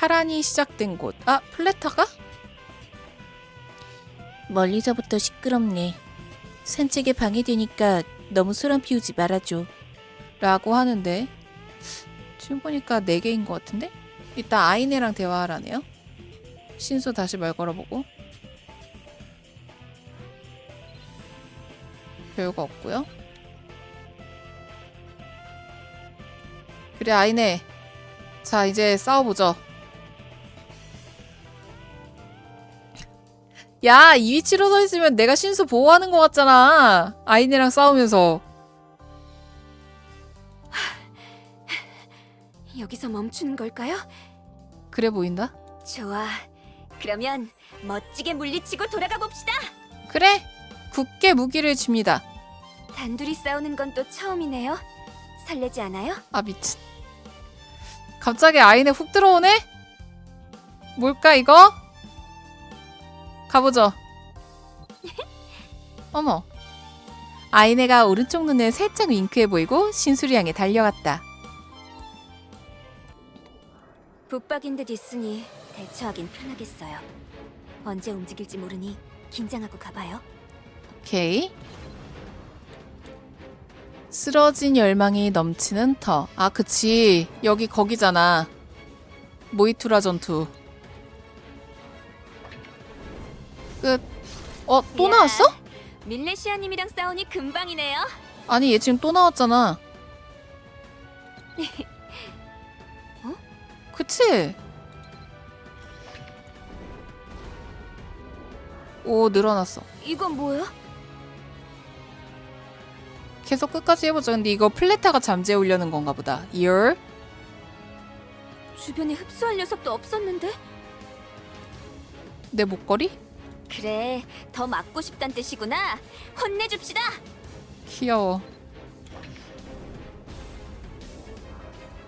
파란이 시작된 곳. 아, 플레타가? 멀리서부터 시끄럽네. 산책에 방해되니까 너무 소란 피우지 말아줘. 라고 하는데 지금 보니까 4개인 것 같은데? 이따 아이네랑 대화하라네요. 신수 다시 말 걸어보고 별거 없고요. 그래 아이네. 자 이제 싸워보죠. 야, 이 위치로 서 있으면 내가 신수 보호하는 것 같잖아. 아이네랑 싸우면서. 여기서 멈추는 걸까요? 그래 보인다? 좋아. 그러면 멋지게 물리치고 돌아가 봅시다. 그래. 굳게 무기를 줍니다. 단둘이 싸우는 건 또 처음이네요. 설레지 않아요? 아 미친. 갑자기 아이네 훅 들어오네? 뭘까 이거? 가보죠. 어머. 아이네가 오른쪽 눈을 살짝 윙크해 보이고 신수리 향해 달려갔다. 붙박인 듯 있으니 대처하긴 편하겠어요. 언제 움직일지 모르니 긴장하고 가봐요. 오케이. 쓰러진 열망이 넘치는 터. 아, 그치. 여기 거기잖아. 모이투라 전투. 끝. 어, 또 이야, 나왔어? 밀레시아님이랑 싸우니 금방이네요. 아니, 얘 지금 또 나왔잖아. 어? 그치? 오, 늘어났어. 이건 뭐야? 계속 끝까지 해보자. 근데 이거 플레타가 잠재워 오려는 건가 보다. 열? 주변에 흡수할 녀석도 없었는데? 내 목걸이? 그래, 더 맞고 싶단 뜻이구나. 혼내줍시다. 귀여워.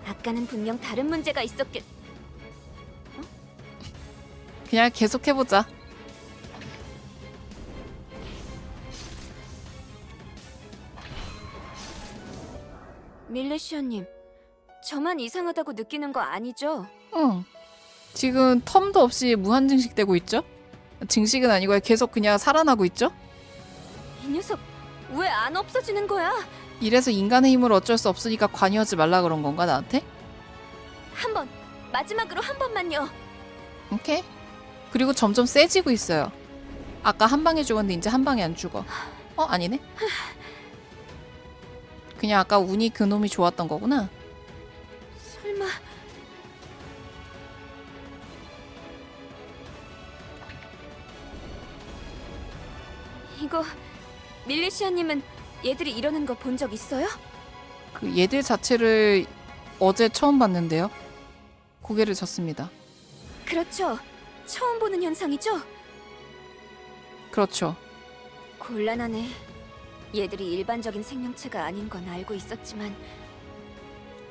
아까는 분명 다른 문제가 있었길. 그냥 계속 해보자. 밀레시아님, 저만 이상하다고 느끼는 거 아니죠? 응. 지금 텀도 없이 무한 증식되고 있죠? 증식은 아니고 계속 그냥 살아나고 있죠? 이 녀석 왜 안 없어지는 거야? 이래서 인간의 힘을 어쩔 수 없으니까 관여하지 말라 그런 건가 나한테? 한 번, 마지막으로 한 번만요. 오케이. 그리고 점점 세지고 있어요. 아까 한 방에 죽었는데 이제 한 방에 안 죽어. 어 아니네. 그냥 아까 운이 그놈이 좋았던 거구나. 이거 밀레시아님은 얘들이 이러는 거 본 적 있어요? 그 얘들 자체를 어제 처음 봤는데요. 고개를 젓습니다. 그렇죠. 처음 보는 현상이죠? 그렇죠. 곤란하네. 얘들이 일반적인 생명체가 아닌 건 알고 있었지만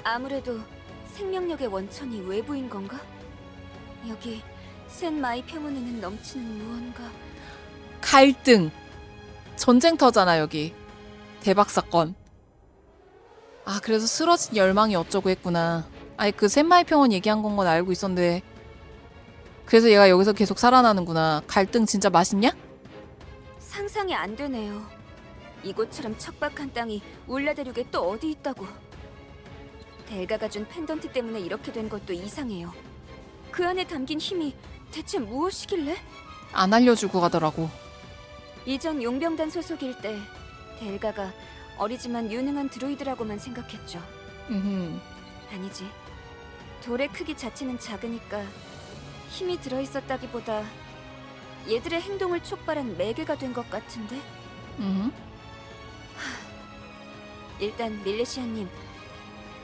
아무래도 생명력의 원천이 외부인 건가? 여기 센 마이 평원에는 넘치는 무언가 갈등. 전쟁터잖아, 여기. 대박 사건. 아, 그래서 쓰러진 열망이 어쩌고 했구나. 아니, 그 샘마이 평원 얘기한 건 건 알고 있었는데. 그래서 얘가 여기서 계속 살아나는구나. 갈등 진짜 맛있냐? 상상이 안 되네요. 이곳처럼 척박한 땅이 울라 대륙에 또 어디 있다고. 델가가 준 펜던트 때문에 이렇게 된 것도 이상해요. 그 안에 담긴 힘이 대체 무엇이길래? 안 알려주고 가더라고. 이전 용병단 소속일 때 델가가 어리지만 유능한 드루이드라고만 생각했죠. 음흠. 아니지. 돌의 크기 자체는 작으니까 힘이 들어 있었다기보다 얘들의 행동을 촉발한 매개가 된 것 같은데? 음흠. 일단 밀레시아님,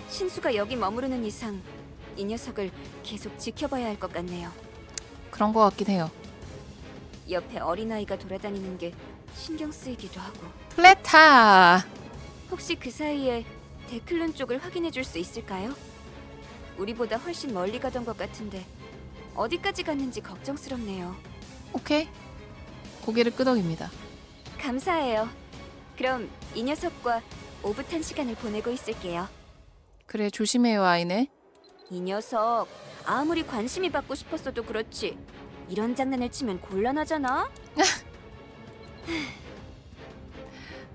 신수가 여기 머무르는 이상 이 녀석을 계속 지켜봐야 할 것 같네요. 그런 거 같긴 해요. 옆에 어린아이가 돌아다니는 게 신경 쓰이기도 하고 플레타! 혹시 그 사이에 데클룬 쪽을 확인해 줄 수 있을까요? 우리보다 훨씬 멀리 가던 것 같은데 어디까지 갔는지 걱정스럽네요. 오케이. 고개를 끄덕입니다. 감사해요. 그럼 이 녀석과 오붓한 시간을 보내고 있을게요. 그래, 조심해요, 아이네. 이 녀석 아무리 관심이 받고 싶었어도 그렇지. 이런 장난을 치면 곤란하잖아.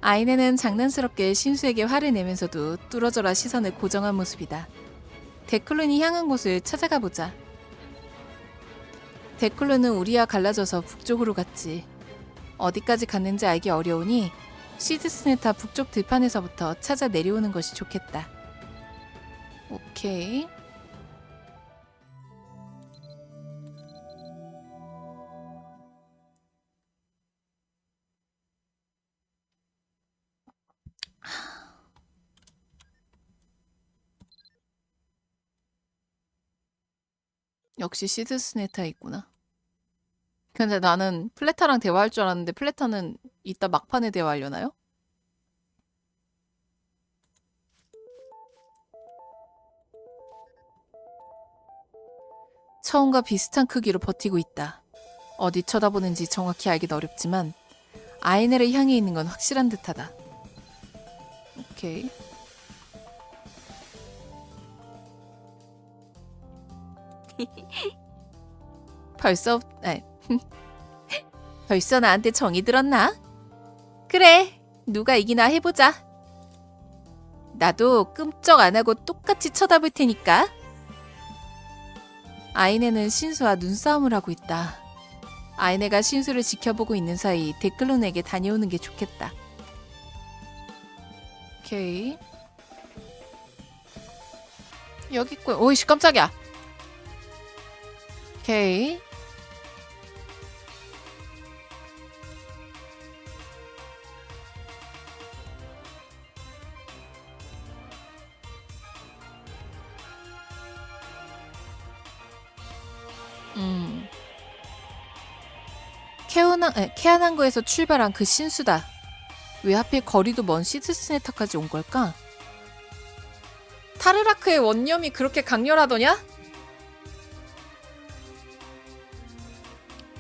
아이네는 장난스럽게 신수에게 화를 내면서도 뚫어져라 시선을 고정한 모습이다. 데클룬이 향한 곳을 찾아가 보자. 데클룬은 우리와 갈라져서 북쪽으로 갔지. 어디까지 갔는지 알기 어려우니 시드스네타 북쪽 들판에서부터 찾아 내려오는 것이 좋겠다. 오케이. 역시 시드스네타에 있구나. 근데 나는 플레타랑 대화할 줄 알았는데 플레타는 이따 막판에 대화하려나요? 처음과 비슷한 크기로 버티고 있다. 어디 쳐다보는지 정확히 알긴 어렵지만 아이네를 향해 있는 건 확실한 듯하다. 오케이. 벌써 에 벌써 나한테 정이 들었나? 그래, 누가 이기나 해보자. 나도 끔쩍 안 하고 똑같이 쳐다볼 테니까. 아이네는 신수와 눈싸움을 하고 있다. 아이네가 신수를 지켜보고 있는 사이 데클론에게 다녀오는 게 좋겠다. 오케이. 여기 있고, 오이씨 깜짝이야. 오케이. 음. 케오나, 에, 케아난거에서 출발한 그 신수다. 왜 하필 거리도 먼 시드스네타까지 온 걸까? 타르라크의 원념이 그렇게 강렬하더냐?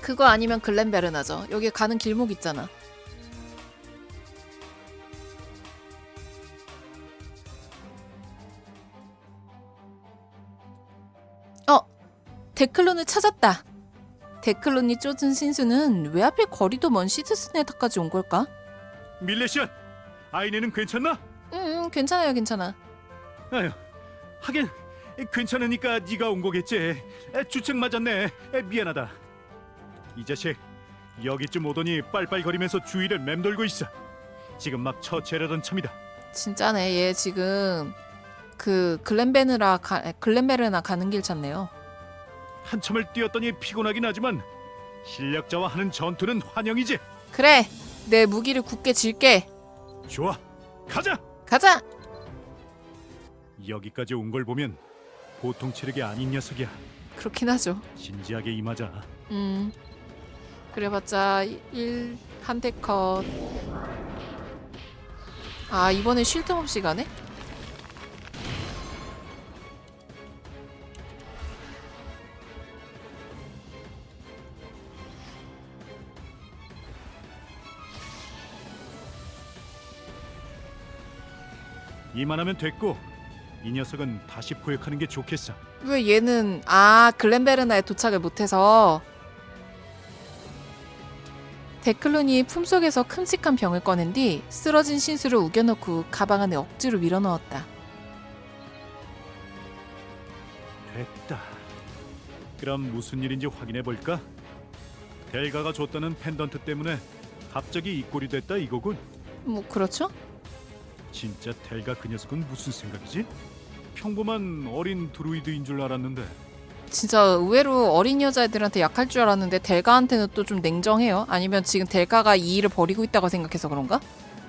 그거 아니면 글렌베르나죠. 여기 가는 길목 있잖아. 어, 데클론을 찾았다. 데클론이 쫓은 신수는 왜 하필 거리도 먼 시드스네타까지 온 걸까? 밀레시안, 아이네는 괜찮나? 응, 응, 괜찮아요, 괜찮아. 아유, 하긴 괜찮으니까 네가 온 거겠지. 에, 주책 맞았네. 에, 미안하다. 이 자식 여기쯤 오더니 빨빨거리면서 주위를 맴돌고 있어. 지금 막 처치하려던 참이다. 진짜네. 얘 지금 그 글렌베르나 가, 에, 글렌베르나 가는 길 찾네요. 한참을 뛰었더니 피곤하긴 하지만 실력자와 하는 전투는 환영이지. 그래, 내 무기를 굳게 질게. 좋아, 가자. 가자. 여기까지 온 걸 보면 보통 체력이 아닌 녀석이야. 그렇긴 하죠. 진지하게 임하자. 음. 그래봤자 1 한대 컷. 아 이번엔 쉴 틈 없이 가네? 이만하면 됐고 이 녀석은 다시 포획하는 게 좋겠어. 왜 얘는 아 글렌베르나에 도착을 못해서 데클룬이 품속에서 큼직한 병을 꺼낸 뒤 쓰러진 신수를 우겨넣고 가방 안에 억지로 밀어넣었다. 됐다. 그럼 무슨 일인지 확인해 볼까? 델가가 줬다는 펜던트 때문에 갑자기 이 꼴이 됐다 이거군. 뭐 그렇죠? 진짜 델가 그 녀석은 무슨 생각이지? 평범한 어린 드루이드인 줄 알았는데 진짜 의외로 어린 여자애들한테 약할 줄 알았는데 델가한테는 또 좀 냉정해요. 아니면 지금 델가가 이 일을 벌이고 있다고 생각해서 그런가?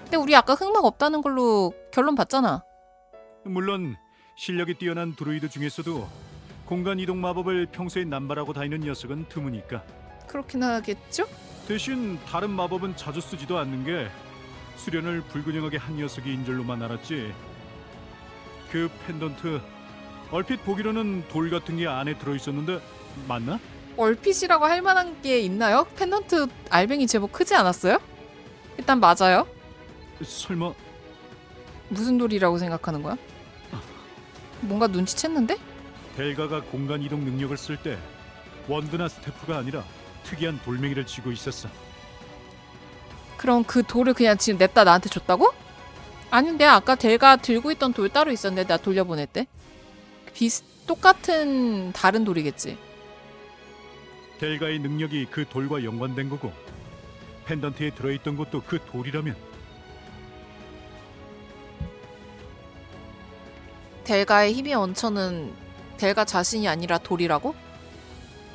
근데 우리 아까 흑막 없다는 걸로 결론 봤잖아. 물론 실력이 뛰어난 드루이드 중에서도 공간 이동 마법을 평소에 남발하고 다니는 녀석은 드무니까 그렇긴 하겠죠? 대신 다른 마법은 자주 쓰지도 않는 게 수련을 불균형하게 한 녀석인 줄로만 알았지. 그 펜던트 얼핏 보기로는 돌 같은 게 안에 들어 있었는데 맞나? 얼핏이라고 할 만한 게 있나요? 펜던트 알뱅이 제법 크지 않았어요? 일단 맞아요. 설마 무슨 돌이라고 생각하는 거야? 뭔가 눈치챘는데? 델가가 공간 이동 능력을 쓸 때 원드나 스태프가 아니라 특이한 돌멩이를 쥐고 있었어. 그럼 그 돌을 그냥 지금 냅다 나한테 줬다고? 아닌데 아까 델가 들고 있던 돌 따로 있었는데 나 돌려보낼 때 비슷 똑같은 다른 돌이겠지. 델가의 능력이 그 돌과 연관된 거고 펜던트에 들어있던 것도 그 돌이라면 델가의 힘의 원천은 델가 자신이 아니라 돌이라고?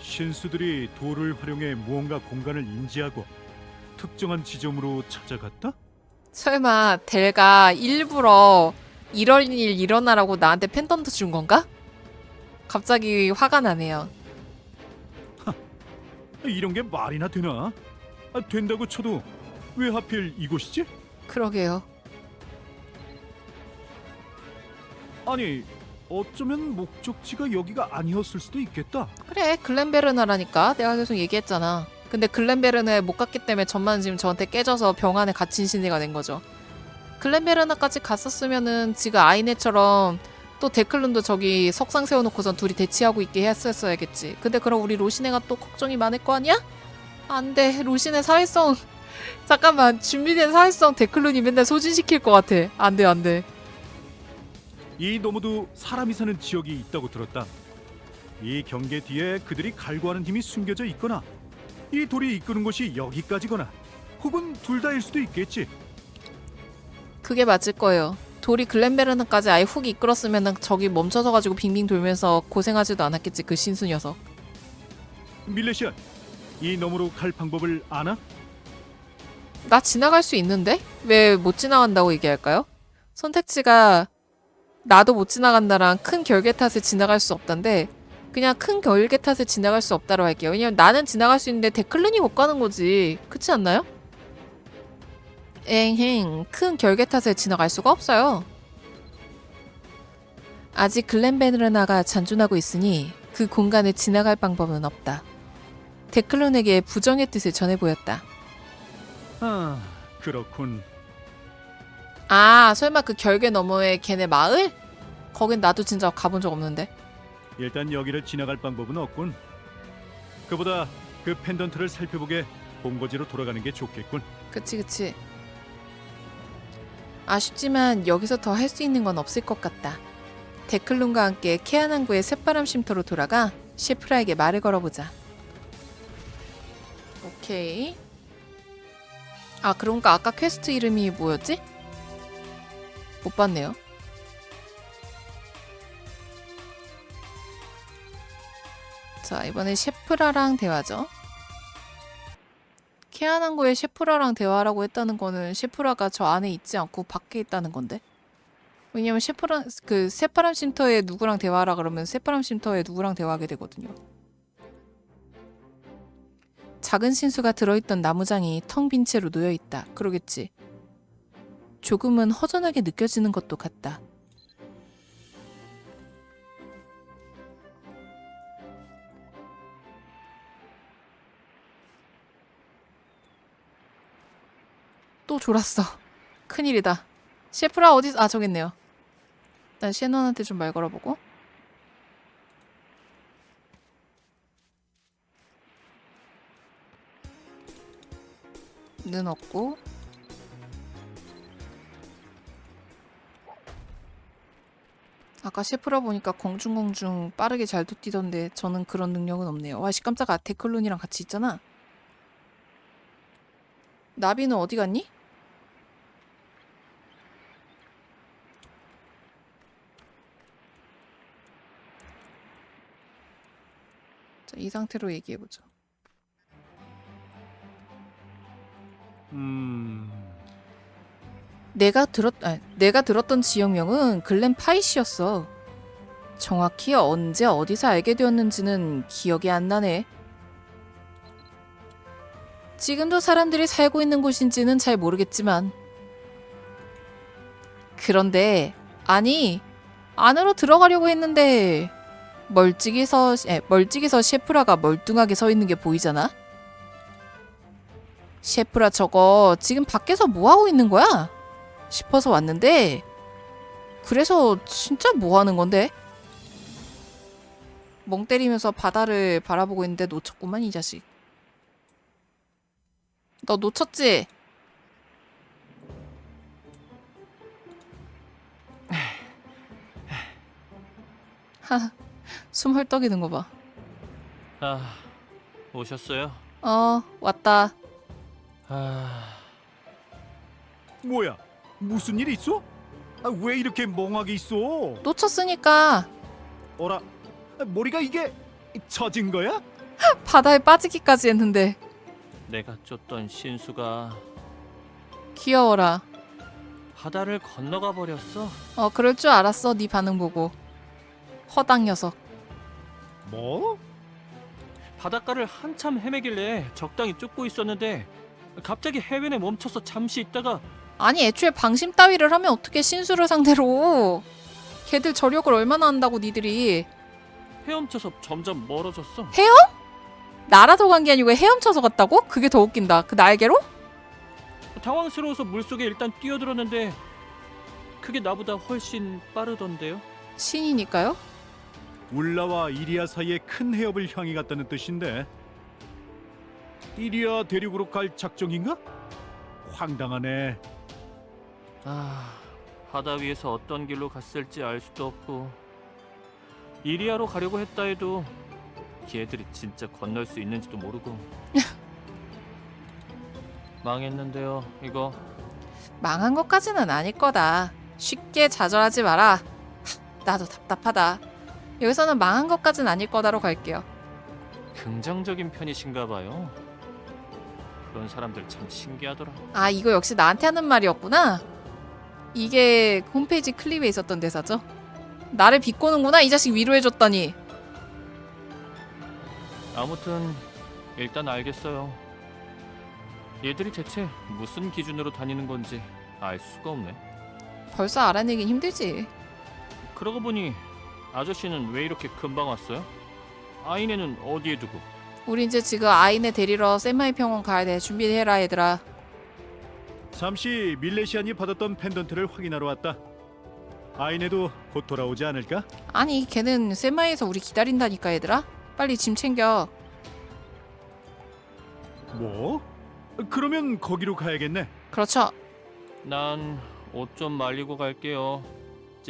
신수들이 돌을 활용해 무언가 공간을 인지하고 특정한 지점으로 찾아갔다? 설마 델가 일부러 이럴 일 일어나라고 나한테 펜던트 준 건가? 갑자기 화가 나네요. 이런 게 말이나 되나? 아, 된다고 쳐도 왜 하필 이곳이지? 그러게요. 아니 어쩌면 목적지가 여기가 아니었을 수도 있겠다. 그래 글렌베르나라니까 내가 계속 얘기했잖아. 근데 글렌베르나에 못 갔기 때문에 전만 지금 저한테 깨져서 병 안에 갇힌 신이가 된 거죠. 글렌베르나까지 갔었으면은 지금 아이네처럼 또 데클룬도 저기 석상 세워놓고선 둘이 대치하고 있게 했었어야겠지. 근데 그럼 우리 로시네가 또 걱정이 많을 거 아니야? 안 돼. 로시네 사회성. 잠깐만. 준비된 사회성 데클룬이 맨날 소진시킬 것 같아. 안 돼, 안 돼. 이 노무도 사람이 사는 지역이 있다고 들었다. 이 경계 뒤에 그들이 갈구하는 힘이 숨겨져 있거나 이 돌이 이끄는 곳이 여기까지거나 혹은 둘 다일 수도 있겠지. 그게 맞을 거예요. 돌이 글렌베르나까지 아예 훅 이끌었으면 저기 멈춰서 가지고 빙빙 돌면서 고생하지도 않았겠지 그 신수 녀석. 밀레시안, 이 너머로 갈 방법을 아나? 나 지나갈 수 있는데? 왜 못 지나간다고 얘기할까요? 선택지가 나도 못 지나간다랑 큰 결계 탓에 지나갈 수 없단데 그냥 큰 결계 탓에 지나갈 수 없다로 할게요. 왜냐면 나는 지나갈 수 있는데 데클른이 못 가는 거지. 그렇지 않나요? 엥행 큰 결계 탓에 지나갈 수가 없어요. 아직 글렌베르나가 잔존하고 있으니 그 공간에 지나갈 방법은 없다. 데클룬에게 부정의 뜻을 전해 보였다. 아, 그렇군. 아, 설마 그 결계 너머의 걔네 마을? 거긴 나도 진짜 가본 적 없는데. 일단 여기를 지나갈 방법은 없군. 그보다 그 펜던트를 살펴보게 본거지로 돌아가는 게 좋겠군. 그치, 그치. 아쉽지만 여기서 더 할 수 있는 건 없을 것 같다. 데클룬과 함께 케아난구의 새바람 쉼터로 돌아가 셰프라에게 말을 걸어보자. 오케이. 아, 그런가 아까 퀘스트 이름이 뭐였지? 못 봤네요. 자, 이번에 셰프라랑 대화죠. 케아난고의 셰프라랑 대화라고 했다는 거는 셰프라가 저 안에 있지 않고 밖에 있다는 건데. 왜냐면 셰프라 그 새파람 쉼터에 누구랑 대화하라 그러면 새파람 쉼터에 누구랑 대화하게 되거든요. 작은 신수가 들어있던 나무장이 텅 빈 채로 놓여 있다. 그러겠지. 조금은 허전하게 느껴지는 것도 같다. 또 졸았어. 큰일이다. 셰프라 어디? 아 저기 있네요. 일단 셰넌한테 좀 말 걸어보고. 눈 없고. 아까 셰프라 보니까 공중공중 빠르게 잘 뛰던데 저는 그런 능력은 없네요. 와씨 깜짝아 데클룬이랑 같이 있잖아. 나비는 어디 갔니? 이 상태로 얘기해보죠. 음, 내가 들었, 아, 내가 들었던 지역명은 글렌 파이시였어. 정확히 언제 어디서 알게 되었는지는 기억이 안 나네. 지금도 사람들이 살고 있는 곳인지는 잘 모르겠지만. 그런데, 아니, 안으로 들어가려고 했는데, 멀찍이서, 에, 멀찍이서 셰프라가 멀뚱하게 서 있는 게 보이잖아? 셰프라 저거 지금 밖에서 뭐 하고 있는 거야? 싶어서 왔는데 그래서 진짜 뭐 하는 건데? 멍 때리면서 바다를 바라보고 있는데 놓쳤구만 이 자식. 너 놓쳤지? 하, 숨 헐떡이는 거 봐. 아, 오셨어요? 어, 왔다. 아, 뭐야? 무슨 일 있어? 아, 왜 이렇게 멍하게 있어? 놓쳤으니까 어라, 아, 머리가 이게 처진 거야? 바다에 빠지기까지 했는데 내가 쫓던 신수가 귀여워라. 바다를 건너가 버렸어. 어, 그럴 줄 알았어. 네 반응 보고. 허당 녀석. 뭐? 바닷가를 한참 헤매길래 적당히 쫓고 있었는데 갑자기 해변에 멈춰서 잠시 있다가 아니 애초에 방심 따위를 하면 어떻게 신수를 상대로 걔들 저력을 얼마나 한다고 니들이 헤엄쳐서 점점 멀어졌어. 날아서 간 게 아니고 헤엄쳐서 갔다고? 그게 더 웃긴다 그 날개로? 당황스러워서 물속에 일단 뛰어들었는데 그게 나보다 훨씬 빠르던데요. 신이니까요 울라와 이리아 사이에 큰 해협을 향해 갔다는 뜻인데 이리아 대륙으로 갈 작정인가? 황당하네. 아, 바다 위에서 어떤 길로 갔을지 알 수도 없고 이리아로 가려고 했다 해도 걔들이 진짜 건널 수 있는지도 모르고 망했는데요. 이거 망한 것까지는 아닐 거다 쉽게 좌절하지 마라 하, 나도 답답하다 여기서는 망한 것까진 아닐 거다로 갈게요 긍정적인 편이신가 봐요. 그런 사람들 참 신기하더라. 아 이거 역시 나한테 하는 말이었구나 이게 홈페이지 클립에 있었던 대사죠 나를 비꼬는구나 이 자식 위로해줬더니 아무튼 일단 알겠어요. 얘들이 대체 무슨 기준으로 다니는 건지 알 수가 없네. 벌써 알아내긴 힘들지 그러고 보니 아저씨는 왜 이렇게 금방 왔어요? 아이네는 어디에 두고? 우리 이제 지금 아이네 데리러 세마이 병원 가야 돼. 준비해라 얘들아. 잠시 밀레시안이 받았던 펜던트를 확인하러 왔다. 아이네도 곧 돌아오지 않을까? 아니 걔는 세마이에서 우리 기다린다니까 얘들아. 빨리 짐 챙겨. 뭐? 그러면 거기로 가야겠네. 그렇죠. 난 옷 좀 말리고 갈게요.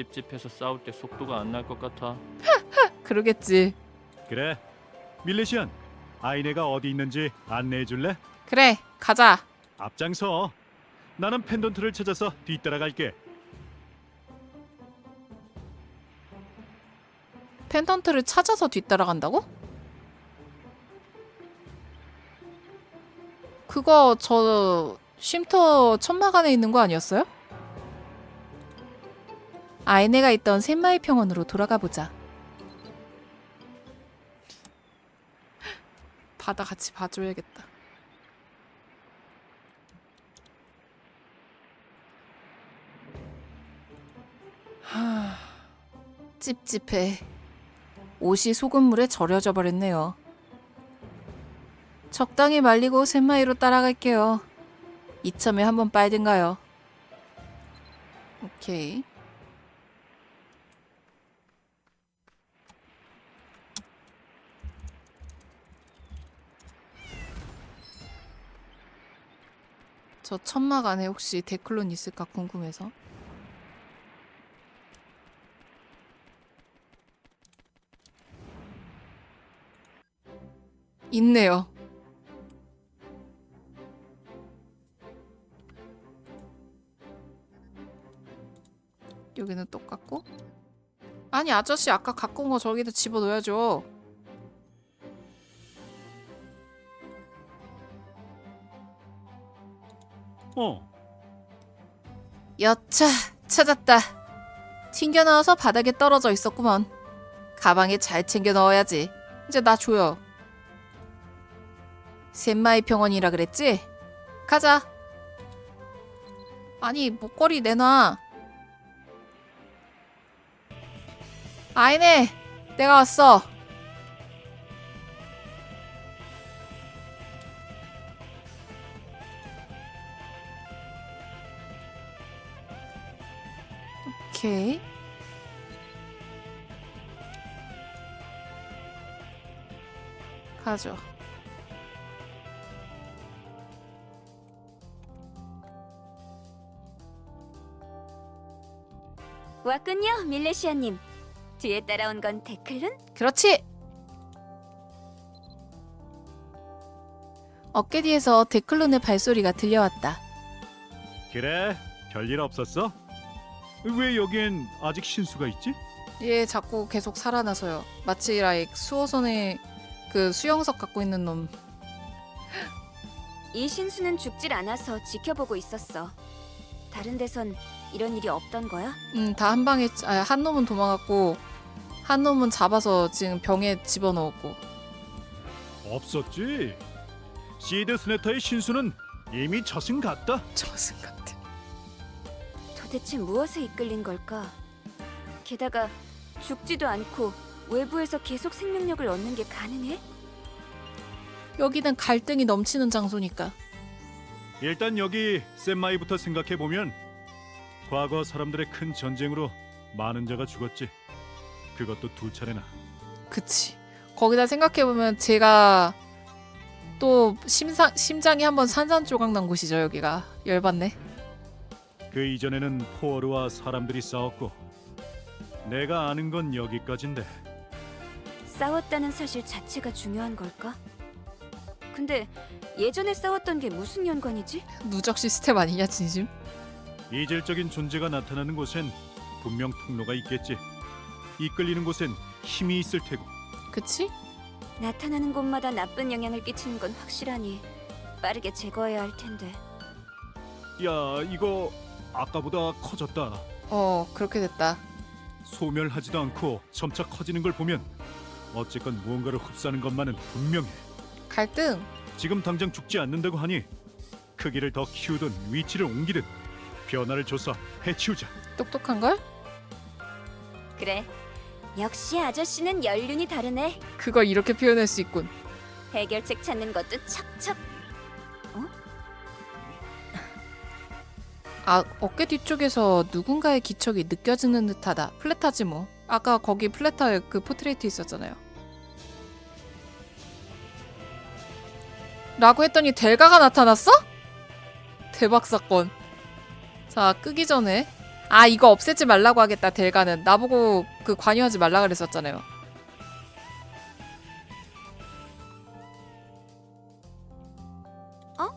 찝찝해서 싸울 때 속도가 안 날 것 같아. 그러겠지. 그래. 밀레시안, 아이네가 어디 있는지 안내해 줄래? 그래 가자. 앞장서. 나는 펜던트를 찾아서 뒤따라갈게. 펜던트를 찾아서 뒤따라간다고? 그거 저 쉼터 천막 안에 있는 거 아니었어요? 아이네가 있던 샘마이 평원으로 돌아가 보자. 바다 같이 봐줘야겠다. 찝찝해. 옷이 소금물에 절여져 버렸네요. 적당히 말리고 샘마이로 따라갈게요. 이참에 한번 빨든가요. 오케이. 저 천막 안에 혹시 데클론 있을까 궁금해서. 있네요. 여기는 똑같고. 아니 아저씨 아까 갖고 온 거 저기다 집어넣어야죠. 어, 여차 찾았다. 튕겨 나와서 바닥에 떨어져 있었구먼. 가방에 잘 챙겨 넣어야지. 이제 나 줘요. 셋마이 병원이라 그랬지? 가자. 아니 목걸이 내놔. 아이네, 내가 왔어. 오케이. 하죠. 왔군요, 밀레시아님. 뒤에 따라온 건 데클룬? 그렇지. 어깨 뒤에서 데클론의 발소리가 들려왔다. 그래, 별일 없었어? 왜 여기엔 아직 신수가 있지? 얘 자꾸 계속 살아나서요. 마치 라익 수호선에 그 수영석 갖고 있는 놈. 이 신수는 죽질 않아서 지켜보고 있었어. 다른 데선 이런 일이 없던 거야? 음, 다 한 방에 아, 한 놈은 도망갔고 한 놈은 잡아서 지금 병에 집어넣었고. 없었지. 시드 스네터의 신수는 이미 저승 갔다. 저승 같아. 도대체 무엇에 이끌린 걸까? 게다가 죽지도 않고 외부에서 계속 생명력을 얻는 게 가능해? 여기는 갈등이 넘치는 장소니까. 일단 여기 샌마이부터 생각해 보면 과거 사람들의 큰 전쟁으로 많은 자가 죽었지. 그것도 두 차례나. 그치. 거기다 생각해보면 제가 또 심상, 심장이 한번 산산조각 난 곳이죠, 여기가. 열받네. 그 이전에는 포어르와 사람들이 싸웠고 내가 아는 건 여기까지인데 싸웠다는 사실 자체가 중요한 걸까? 근데 예전에 싸웠던 게 무슨 연관이지? 누적 시스템 아니냐, 진심? 이질적인 존재가 나타나는 곳엔 분명 통로가 있겠지. 이끌리는 곳엔 힘이 있을 테고. 그치? 나타나는 곳마다 나쁜 영향을 끼치는 건 확실하니 빠르게 제거해야 할 텐데. 야, 이거 아까보다 커졌다. 어, 그렇게 됐다. 소멸하지도 않고 점차 커지는 걸 보면 어쨌건 무언가를 흡수하는 것만은 분명해. 갈등. 지금 당장 죽지 않는다고 하니 크기를 더 키우든 위치를 옮기든 변화를 줘서 해치우자. 똑똑한 걸? 그래. 역시 아저씨는 연륜이 다르네. 그걸 이렇게 표현할 수 있군. 해결책 찾는 것도 척척. 아, 어깨 뒤쪽에서 누군가의 기척이 느껴지는 듯하다. 플레타지 뭐. 아까 거기 플레타의 그 포트레이트 있었잖아요. 라고 했더니 델가가 나타났어? 대박 사건. 자, 끄기 전에 아, 이거 없애지 말라고 하겠다. 델가는 나보고 그 관여하지 말라 그랬었잖아요. 어?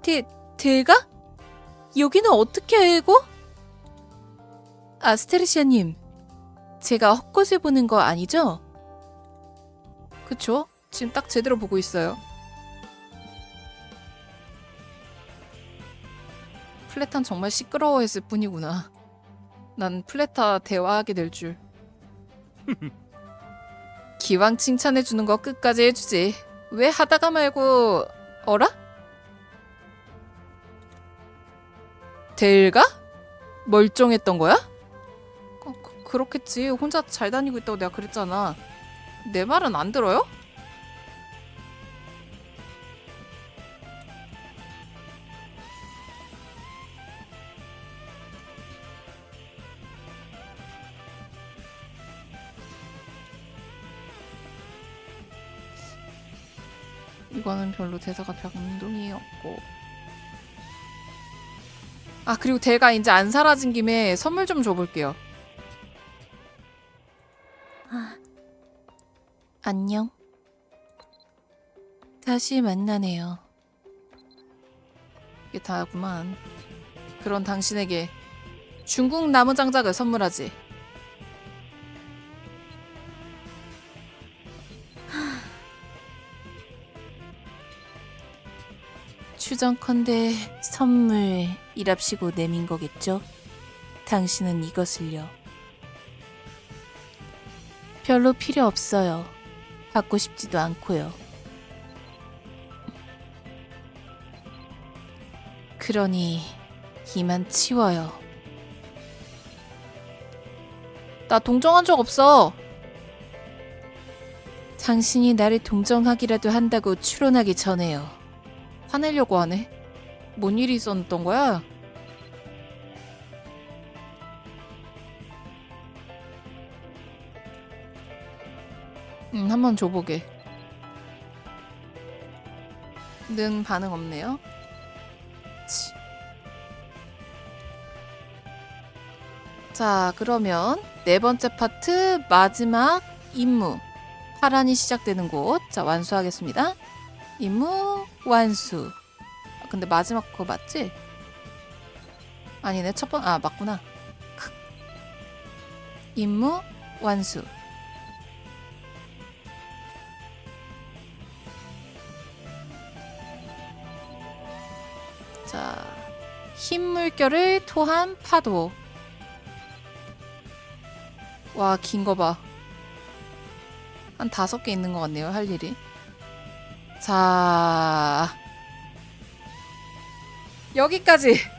데, 델가? 여기는 어떻게 알고? 아스테르시아님, 제가 헛것을 보는 거 아니죠? 그쵸? 지금 딱 제대로 보고 있어요. 플레탄 정말 시끄러워했을 뿐이구나. 난 플레타 대화하게 될 줄. 기왕 칭찬해주는 거 끝까지 해주지. 왜 하다가 말고 어라? 델가? 멀쩡했던 거야? 어, 그, 그렇겠지. 혼자 잘 다니고 있다고 내가 그랬잖아. 내 말은 안 들어요? 이거는 별로 대사가 변동이 없고 아 그리고 대가 이제 안 사라진 김에 선물 좀 줘볼게요. 아, 안녕. 다시 만나네요. 이게 다구만. 그런 당신에게 중국 나무 장작을 선물하지. 추정컨대 선물 이랍시고 내민 거겠죠? 당신은 이것을요. 별로 필요 없어요. 받고 싶지도 않고요. 그러니 이만 치워요. 나 동정한 적 없어. 당신이 나를 동정하기라도 한다고 추론하기 전에요. 화내려고 하네. 뭔 일이 있었던 거야? 음, 한번 줘보게. 는 반응 없네요. 치. 자, 그러면 네 번째 파트 마지막 임무. 파란이 시작되는 곳. 자, 완수하겠습니다. 임무 완수. 아, 근데 마지막 거 맞지? 아니네. 첫 번, 아, 맞구나. 크. 임무 완수. 자, 흰 물결을 토한 파도. 와, 긴 거 봐. 한 다섯 개 있는 것 같네요, 할 일이. 자, 여기까지.